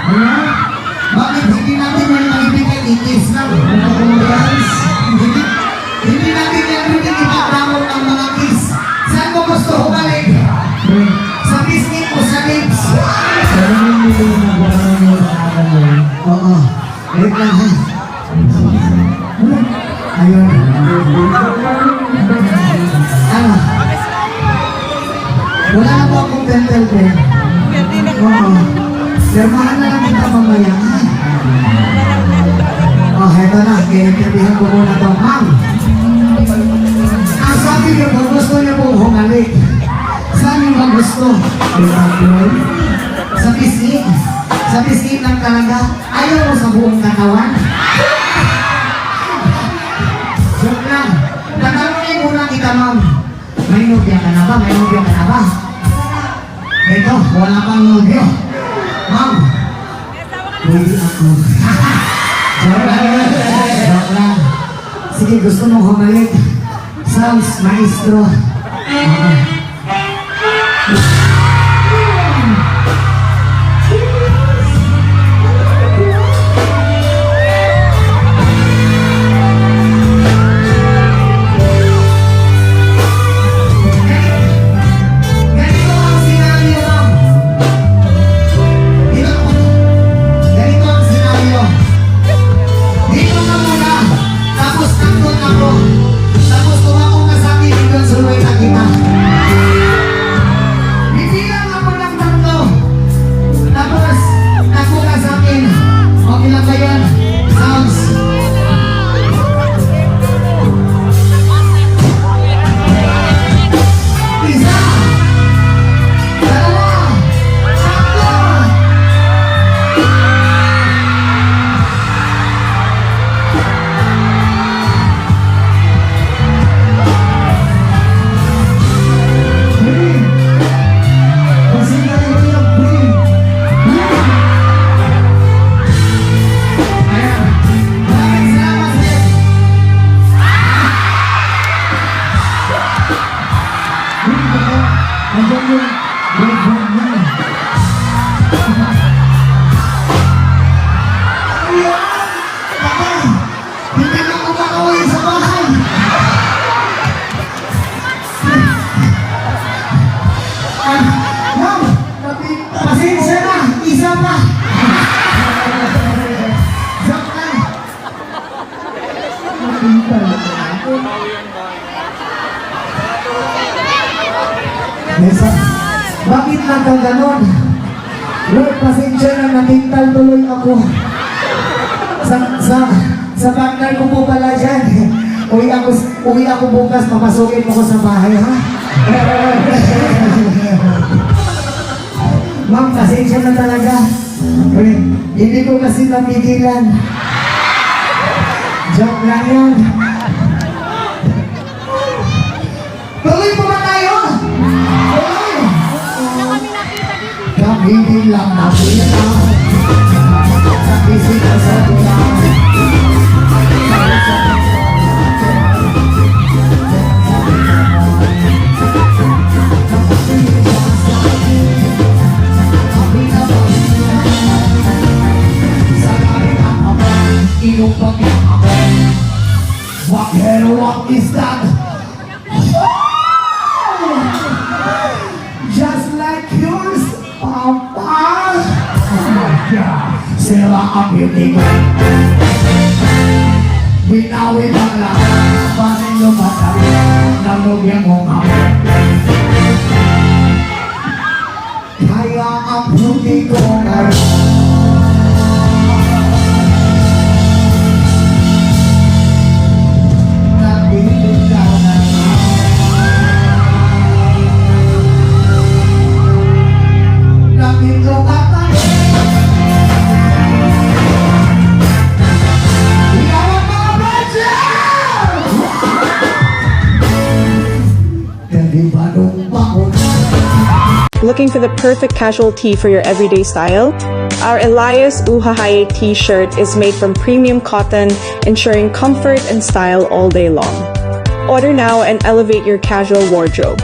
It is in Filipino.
Ano? Bakit hindi natin yan maibigay ikis lang? Guys, hindi, hindi natin yan pwede ipagdamot ang mga kiss. Saan mo gusto humalik? Sa biscuit o sa lips? Oo. Wait lang ha. Ayun. Ano? Wala na po akong dental pen. Oo. Firmahan na lang mamaya. Oh, heto na. Kaya-intervihan ko muna to. Ma'am, ang sabi niyo po, gusto niyo po humalik. Saan niyo ba gusto? Liverpool? Sa biscuit? Sa biscuit lang talaga? Ayaw mo sa buong katawan? Joke lang. Tatanungin muna kita, ma'am. May nobya ka na ba? May nobya ka na ba? Ito, wala pang nobyo. Joke lang. Joke lang. Sige, gusto mo humalik. Sounds maestro. Okay. Ma'am, pasensya na, isa pa. Lang. Nesa, bakit lang kang ganon? Lord, pasensya na, natintal tuloy ako. Sa, sa, sa partner ko po pala dyan. Uwi ako, uwi ako bukas, papasukin mo ko sa bahay, ha? Ma'am, pasensya na talaga. Uy, hindi ko kasi napigilan. Joke lang yan. Tuloy po ba tayo? Tuloy! Kami din lang nakita. Sa bisita sa tulang. What hell, what is that? Just like yours, Papa. Oh my God. Ang beauty ko. Binawi pa lang. Panin yung mata. Nalugyan mo nga. Kaya ang beauty ko ngayon. Looking for the perfect casual tee for your everyday style? Our Elias Uhahaye t-shirt is made from premium cotton, ensuring comfort and style all day long. Order now and elevate your casual wardrobe.